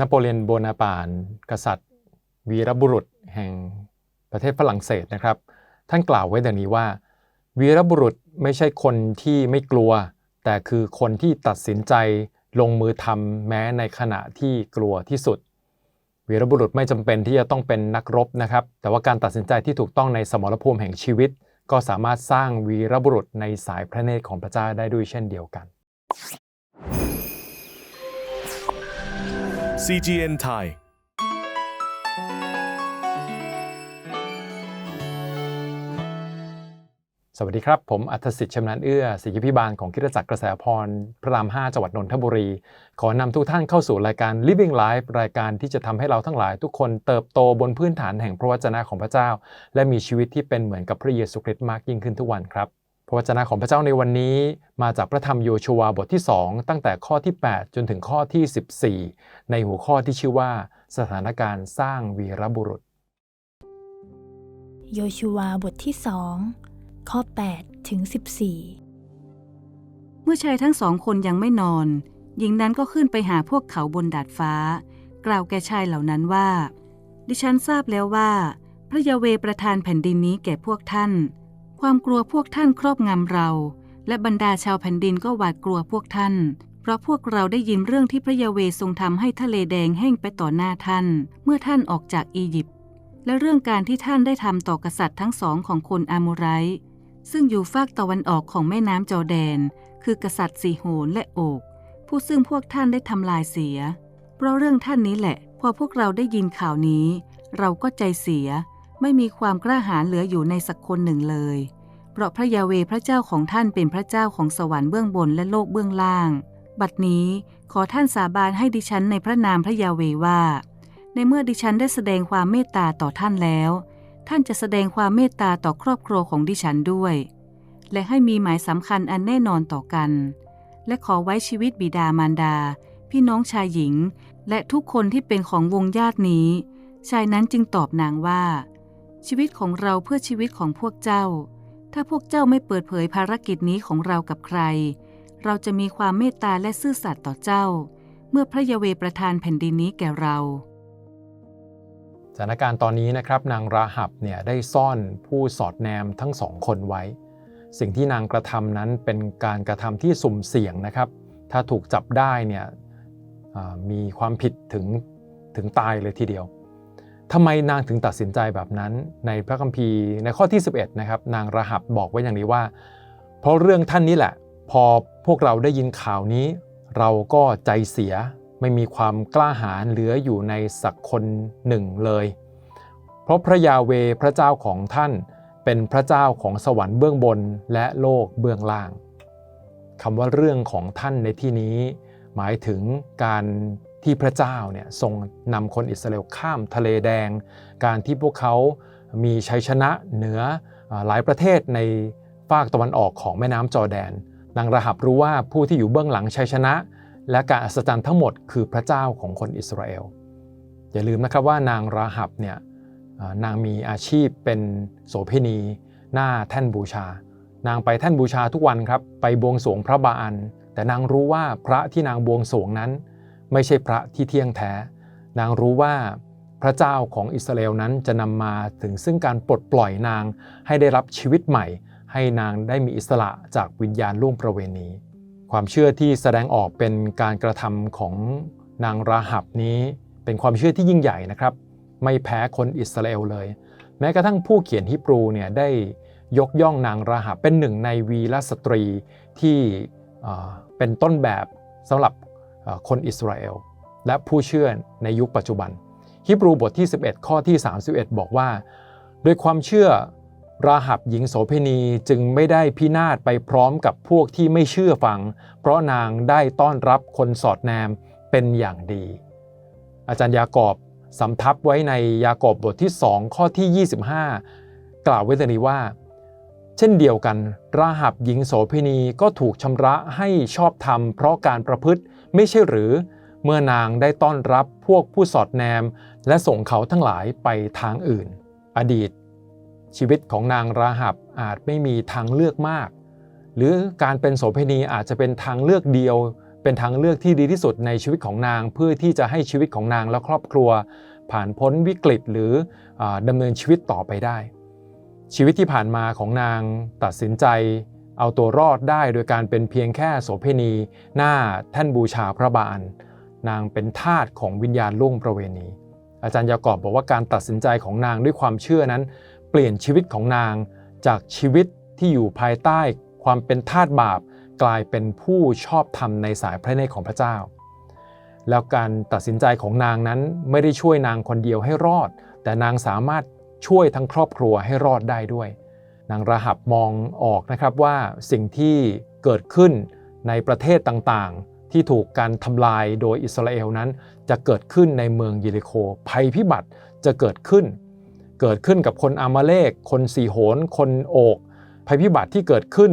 นโปเลียนโบนาปาร์ตกษัตริย์ วีรบุรุษแห่งประเทศฝรั่งเศสนะครับ ท่านกล่าวไว้ดังนี้ว่า วีรบุรุษไม่ใช่คนที่ไม่กลัว แต่คือคนที่ตัดสินใจลงมือทำแม้ในขณะที่กลัวที่สุด วีรบุรุษไม่จำเป็นที่จะต้องเป็นนักรบนะครับ แต่ว่าการตัดสินใจที่ถูกต้องในสมรภูมิแห่งชีวิต ก็สามารถสร้างวีรบุรุษในสายพระเนตรของพระเจ้าได้ด้วยเช่นเดียวกัน CGN Thai สวัสดีครับ ผมอัธสิทธิ์ชำนาญเอื้อศิริพิบาลของคริสตจักรกระแสพร พระราม 5 จังหวัดนนทบุรี ขอนำทุกท่านเข้าสู่รายการ Living Life รายการที่จะทำให้เราทั้งหลายทุกคนเติบโตบนพื้นฐานแห่งพระวจนะของพระเจ้า และมีชีวิตที่เป็นเหมือนกับพระเยซูคริสต์มากยิ่งขึ้นทุกวันครับ พระวจนะของพระเจ้าในวันนี้มาจากพระธรรมโยชูวาบทที่ 2 ตั้งแต่ข้อที่ 8 จนถึงข้อที่ 14 ในหัวข้อที่ชื่อว่า สถานการณ์สร้างวีรบุรุษ โยชูวาบทที่สองข้อ8ถึง14 เมื่อชายทั้งสองคนยังไม่นอน หญิงนั้นก็ขึ้นไปหาพวกเขาบนดาดฟ้า กล่าวแก่ชายเหล่านั้นว่า ดิฉันทราบแล้วว่า พระยาเวประทานแผ่นดินนี้แก่พวกท่าน ความกลัวพวกท่านครอบงำเรา และบรรดาชาวแผ่นดินก็หวาดกลัวพวกท่าน เพราะพวกเราได้ยินเรื่องที่พระยาเวทรงทำให้ทะเลแดงแห้งไปต่อหน้าท่าน เมื่อท่านออกจากอียิปต์และเรื่องการที่ท่านได้ทำต่อกษัตริย์ทั้งสองของคนอามูไรซึ่งอยู่ฝากตะวันออกของแม่น้ำจอแดน คือกษัตริย์สีโหนและโอกผู้ซึ่งพวกท่านได้ทำลายเสีย เพราะเรื่องท่านนี้แหละ พอพวกเราได้ยินข่าวนี้ เราก็ใจเสีย ไม่มีความกล้าหาญเหลืออยู่ในสักคนหนึ่งเลย เพราะพระยาเวพระเจ้าของท่านเป็นพระเจ้าของสวรรค์เบื้องบนและโลกเบื้องล่าง บัดนี้ขอท่านสาบานให้ดิฉันในพระนามพระยาเวว่า ในเมื่อดิฉันได้แสดงความเมตตาต่อท่านแล้ว ท่านจะแสดงความเมตตาต่อครอบครัวของดิฉันด้วย และให้มีหมายสำคัญอันแน่นอนต่อกัน และขอไว้ชีวิตบิดามารดา พี่น้องชายหญิง และทุกคนที่เป็นของวงญาตินี้ ชายนั้นจึงตอบนางว่า ชีวิตของเราเพื่อชีวิตของพวกเจ้า ถ้าพวกเจ้าไม่เปิดเผยภารกิจนี้ของเรากับใคร เราจะมีความเมตตาและซื่อสัตย์ต่อเจ้า เมื่อพระยาเวประทานแผ่นดินนี้แก่เราสถานการณ์ตอนนี้นะครับนางราหับเนี่ยได้ซ่อนผู้สอดแนมทั้งสองคนไว้ สิ่งที่นางกระทำนั้นเป็นการกระทำที่สุ่มเสี่ยงนะครับ ถ้าถูกจับได้เนี่ยมีความผิดถึงถึงตายเลยทีเดียว ทำไมนางถึงตัดสินใจแบบนั้น ในพระคัมภีร์ในข้อที่ 11นะครับนางราหับบอกไว้อย่างนี้ว่า เพราะเรื่องท่านนี้แหละ พอพวกเราได้ยินข่าวนี้ เราก็ใจเสียไม่มีความกล้าหาญเหลืออยู่ในสักคนหนึ่งเลย เพราะพระยาเวพระเจ้าของท่านเป็นพระเจ้าของสวรรค์เบื้องบนและโลกเบื้องล่างคำว่าเรื่องของท่านในที่นี้ หมายถึงการ ที่พระเจ้าเนี่ยทรงนำคนอิสราเอลข้ามทะเลแดง การที่พวกเขามีชัยชนะเหนือหลายประเทศในฝากตะวันออกของแม่น้ำจอแดน นางราหับรู้ว่าผู้ที่อยู่เบื้องหลังชัยชนะ และการอัศจรรย์ทั้งหมดคือพระเจ้าของคนอิสราเอล อย่าลืมนะครับว่านางราหับเนี่ยนางมีอาชีพเป็นโสเภณีหน้าแท่นบูชา นางไปแท่นบูชาทุกวันครับไปบวงสรวงพระบาอัน แต่นางรู้ว่าพระที่นางบวงสรวงนั้น ไม่ใช่พระที่เที่ยงแท้ นางรู้ว่าพระเจ้าของอิสราเอลนั้นจะนำมาถึงซึ่งการปลดปล่อยนางให้ได้รับชีวิตใหม่ ให้นางได้มีอิสระจากวิญญาณล่วงประเวณี ความเชื่อที่แสดงออกเป็นการกระทำของนางราหับนี้เป็นความเชื่อที่ยิ่งใหญ่นะครับ ไม่แพ้คนอิสราเอลเลย แม้กระทั่งผู้เขียนฮิบรูเนี่ยได้ยกย่องนางราหับเป็นหนึ่งในวีรสตรีที่เป็นต้นแบบสำหรับ คนอิสราเอล และผู้เชื่อในยุคปัจจุบัน ฮิบรูบทที่ 11 ข้อที่ 31 บอกว่า โดยความเชื่อราหับหญิงโสเภณีจึงไม่ได้พินาศไปพร้อมกับพวกที่ไม่เชื่อฟัง เพราะนางได้ต้อนรับคนสอดแนมเป็นอย่างดี อาจารย์ยากอบสำทับไว้ในยากอบบทที่ 2 ข้อที่ 25 กล่าวไว้ดังนี้ว่า เช่นเดียวกัน ราหับหญิงโสเภณีก็ถูกชำระให้ชอบธรรมเพราะการประพฤติ ไม่ใช่หรือ เมื่อนางได้ต้อนรับพวกผู้สอดแนม และส่งเขาทั้งหลายไปทางอื่น อดีต ชีวิตของนางราหับอาจไม่มีทางเลือกมาก หรือการเป็นโสเภณีอาจจะเป็นทางเลือกเดียว เป็นทางเลือกที่ดีที่สุดในชีวิตของนางเพื่อที่จะให้ชีวิตของนางและครอบครัว ผ่านพ้นวิกฤตหรืออดำเนินชีวิตต่อไปได้ ชีวิตที่ผ่านมาของนางตัดสินใจ เอาตัวรอดได้โดยการเป็นเพียงแค่โสเภณี หน้าแท่นบูชาพระบาล นางเป็นทาสของวิญญาณล่วงประเวณี อาจารย์ยากอบบอกว่าการตัดสินใจของนางด้วยความเชื่อนั้น เปลี่ยนชีวิตของนางจากชีวิตที่อยู่ภายใต้ความเป็นทาสบาป กลายเป็นผู้ชอบธรรมในสายพระเนตรของพระเจ้า แล้วการตัดสินใจของนางนั้นไม่ได้ช่วยนางคนเดียวให้รอด แต่นางสามารถช่วยทั้งครอบครัวให้รอดได้ด้วย นางราหับมองออกนะครับว่าสิ่งที่เกิดขึ้นในประเทศต่างๆ ที่ถูกการทำลายโดยอิสราเอลนั้น จะเกิดขึ้นในเมืองเยริโค ภัยพิบัติจะเกิดขึ้น เกิดขึ้นกับคนอามาเลกคนสีโหน คนโอก ภัยพิบัติที่เกิดขึ้น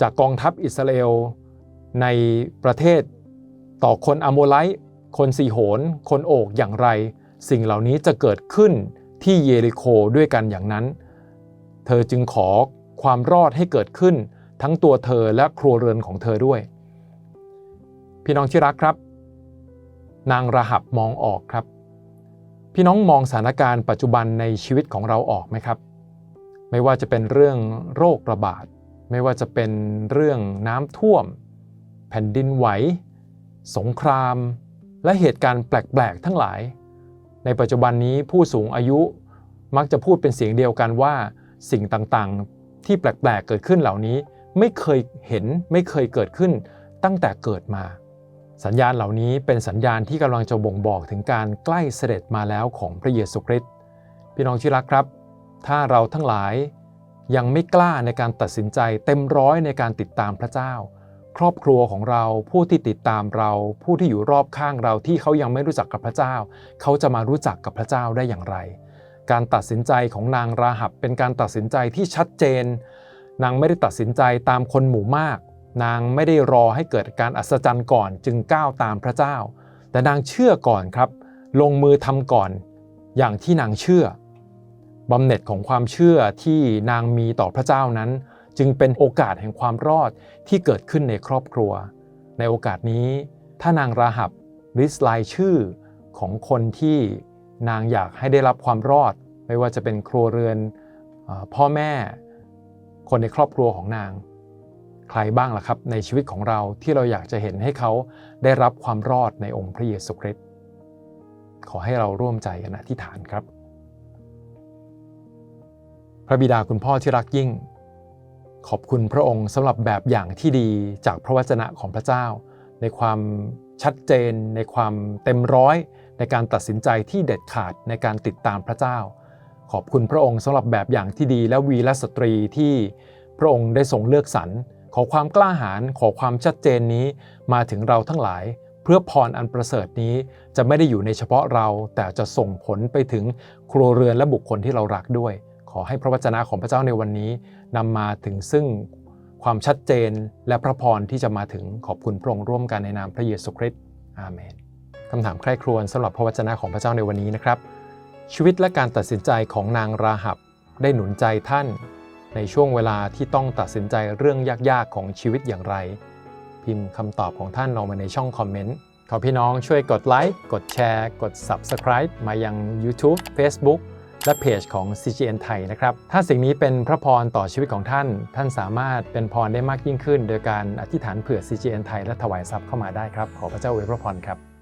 จากกองทัพอิสราเอลในประเทศต่อคนอาโมไลต์คนสีโหน คนโอกอย่างไร สิ่งเหล่านี้จะเกิดขึ้นที่เยริโคด้วยกันอย่างนั้น เธอจึงขอความรอดให้เกิดขึ้น ทั้งตัวเธอและครัวเรือนของเธอด้วย พี่น้องที่รักครับ นางราหับมองออกครับ พี่น้องมองสถานการณ์ปัจจุบันในชีวิตของเราออกไหมครับ ไม่ว่าจะเป็นเรื่องโรคระบาด ไม่ว่าจะเป็นเรื่องน้ำท่วม แผ่นดินไหว สงคราม และเหตุการณ์แปลกๆทั้งหลาย ในปัจจุบันนี้ผู้สูงอายุมักจะพูดเป็นเสียงเดียวกันว่า สิ่งต่างๆ ที่แปลกๆ เกิดขึ้นเหล่านี้ไม่เคยเห็นไม่เคยเกิดขึ้นตั้งแต่เกิดมา สัญญาณเหล่านี้เป็นสัญญาณที่กำลังจะบ่งบอกถึงการใกล้เสด็จมาแล้วของพระเยซูคริสต์พี่น้องที่รักครับ ถ้าเราทั้งหลายยังไม่กล้าในการตัดสินใจเต็มร้อยในการติดตามพระเจ้า ครอบครัวของเราผู้ที่ติดตามเรา ผู้ที่อยู่รอบข้างเราที่เขายังไม่รู้จักกับพระเจ้า เขาจะมารู้จักกับพระเจ้าได้อย่างไร การตัดสินใจของนางราหับเป็นการตัดสินใจที่ชัดเจน นางไม่ได้ตัดสินใจตามคนหมู่มาก นางไม่ได้รอให้เกิดการอัศจรรย์ก่อนจึงก้าวตามพระเจ้า แต่นางเชื่อก่อนครับ ลงมือทำก่อน อย่างที่นางเชื่อบำเหน็จของความเชื่อที่นางมีต่อพระเจ้านั้น จึงเป็นโอกาสแห่งความรอดที่เกิดขึ้นในครอบครัว ในโอกาสนี้ ถ้านางราหับลิสต์ราชื่อของคนที่ นางอยากให้ได้รับความรอด ไม่ว่าจะเป็นครัวเรือนพ่อแม่คนในครอบครัวของนาง ใครบ้างล่ะครับ ในชีวิตของเราที่เราอยากจะเห็นให้เขาได้รับความรอดในองค์พระเยซูคริสต์ขอให้เราร่วมใจกันอธิษฐานครับ พระบิดาคุณพ่อที่รักยิ่ง ขอบคุณพระองค์สำหรับแบบอย่างที่ดีจากพระวจนะของพระเจ้า ในความชัดเจน ในความเต็มร้อย ในการตัดสินใจที่เด็ดขาดในการติดตามพระเจ้า ขอบคุณพระองค์สำหรับแบบอย่างที่ดีและวีรสตรีที่พระองค์ได้ทรงเลือกสรรขอความกล้าหาญขอความชัดเจนนี้มาถึงเราทั้งหลาย เพื่อพรอันประเสริฐนี้จะไม่ได้อยู่ในเฉพาะเรา แต่จะส่งผลไปถึงครัวเรือนและบุคคลที่เรารักด้วย ขอให้พระวจนะของพระเจ้าในวันนี้นำมาถึงซึ่งความชัดเจนและพระพรที่จะมาถึงขอบคุณพระองค์ร่วมกันในนามพระเยซูคริสต์อาเมน คำถามใคร่ครวญสำหรับพระวจนะของพระเจ้าในวันนี้นะครับ ชีวิตและการตัดสินใจของนางราหับได้หนุนใจท่าน ในช่วงเวลาที่ต้องตัดสินใจเรื่องยากๆของชีวิตอย่างไร พิมพ์คำตอบของท่านลงมาในช่องคอมเมนต์ขอพี่น้องช่วยกดไลค์กดแชร์กด Subscribe มายัง YouTube Facebook และเพจของ CGN ไทยนะครับ ถ้าสิ่งนี้เป็นพระพรต่อชีวิตของท่าน ท่านสามารถเป็นพรได้มากยิ่งขึ้น โดยการอธิษฐานเผื่อ CGN ไทยและถวายทรัพย์เข้ามาได้ครับ ขอพระเจ้าอวยพระพรครับ